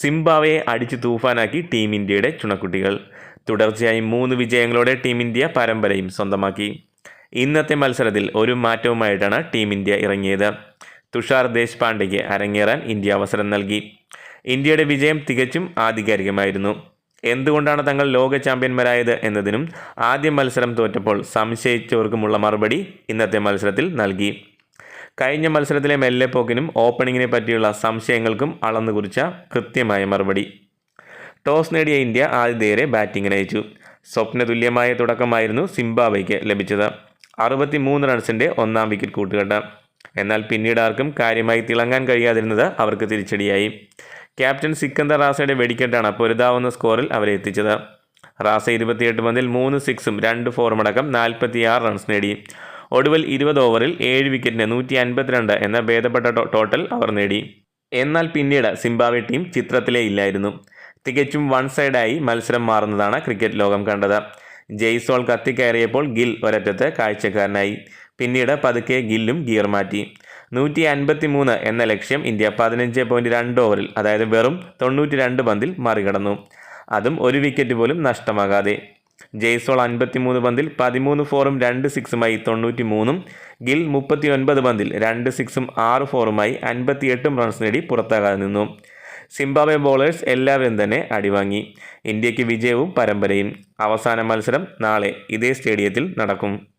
സിംബാവയെ അടിച്ചു തൂഫാനാക്കി ടീം ഇന്ത്യയുടെ ചുണക്കുട്ടികൾ. തുടർച്ചയായി മൂന്ന് വിജയങ്ങളോടെ ടീം ഇന്ത്യ പരമ്പരയും സ്വന്തമാക്കി. ഇന്നത്തെ മത്സരത്തിൽ ഒരു മാറ്റവുമായിട്ടാണ് ടീം ഇന്ത്യ ഇറങ്ങിയത്. തുഷാർ ദേശ്പാണ്ഡെയ്ക്ക് അരങ്ങേറാൻ ഇന്ത്യ അവസരം നൽകി. ഇന്ത്യയുടെ വിജയം തികച്ചും ആധികാരികമായിരുന്നു. എന്തുകൊണ്ടാണ് തങ്ങൾ ലോക ചാമ്പ്യന്മാരായത് എന്നതിനും ആദ്യ മത്സരം തോറ്റപ്പോൾ സംശയിച്ചവർക്കുമുള്ള മറുപടി ഇന്നത്തെ മത്സരത്തിൽ നൽകി. കഴിഞ്ഞ മത്സരത്തിലെ മെല്ലെ പോക്കിനും ഓപ്പണിങ്ങിനെ പറ്റിയുള്ള സംശയങ്ങൾക്കും അളന്നു കുറിച്ച കൃത്യമായ മറുപടി. ടോസ് നേടിയ ഇന്ത്യ ആതിഥേയരെ ബാറ്റിങ്ങിന് അയച്ചു. സ്വപ്നതുല്യമായ തുടക്കമായിരുന്നു സിംബാബ്വെയ്ക്ക് ലഭിച്ചത്. അറുപത്തി മൂന്ന് റൺസിന്റെ ഒന്നാം വിക്കറ്റ് കൂട്ടുകെട്ട്. എന്നാൽ പിന്നീട് ആർക്കും കാര്യമായി തിളങ്ങാൻ കഴിയാതിരുന്നത് അവർക്ക് തിരിച്ചടിയായി. ക്യാപ്റ്റൻ സിക്കന്ദർ റാസയുടെ വെടിക്കെട്ടാണ് പൊരുതാവുന്ന സ്കോറിൽ അവരെ എത്തിച്ചത്. റാസ ഇരുപത്തിയെട്ട് പന്തിൽ മൂന്ന് സിക്സും രണ്ട് ഫോറും അടക്കം നാൽപ്പത്തിയാറ് റൺസ് നേടി. ഒടുവിൽ ഇരുപത് ഓവറിൽ ഏഴ് വിക്കറ്റിന് നൂറ്റി അൻപത്തിരണ്ട് എന്ന ഭേദപ്പെട്ട ടോട്ടൽ അവർ നേടി. എന്നാൽ പിന്നീട് സിംബാബ്വെ ടീം ചിത്രത്തിലേ ഇല്ലായിരുന്നു. തികച്ചും വൺ സൈഡായി മത്സരം മാറുന്നതാണ് ക്രിക്കറ്റ് ലോകം കണ്ടത്. ജയ്സോൾ കത്തിക്കയറിയപ്പോൾ ഗിൽ ഒരറ്റത്ത് കാഴ്ചക്കാരനായി. പിന്നീട് പതുക്കെ ഗില്ലും ഗിയർ മാറ്റി. നൂറ്റി അൻപത്തി മൂന്ന് എന്ന ലക്ഷ്യം ഇന്ത്യ പതിനഞ്ച് പോയിന്റ് രണ്ട് ഓവറിൽ അതായത് വെറും തൊണ്ണൂറ്റി രണ്ട് പന്തിൽ മറികടന്നു. അതും ഒരു വിക്കറ്റ് പോലും നഷ്ടമാകാതെ. ജയ്സോൾ അൻപത്തിമൂന്ന് പന്തിൽ പതിമൂന്ന് ഫോറും രണ്ട് സിക്സുമായി തൊണ്ണൂറ്റി മൂന്നും ഗിൽ മുപ്പത്തി ഒൻപത് പന്തിൽ രണ്ട് സിക്സും ആറ് ഫോറുമായി അൻപത്തിയെട്ടും റൺസ് നേടി പുറത്താകാതെ നിന്നു. സിംബാബ്വെ ബോളേഴ്സ് എല്ലാവരും തന്നെ അടിവാങ്ങി. ഇന്ത്യയ്ക്ക് വിജയവും പരമ്പരയും. അവസാന മത്സരം നാളെ ഇതേ സ്റ്റേഡിയത്തിൽ നടക്കും.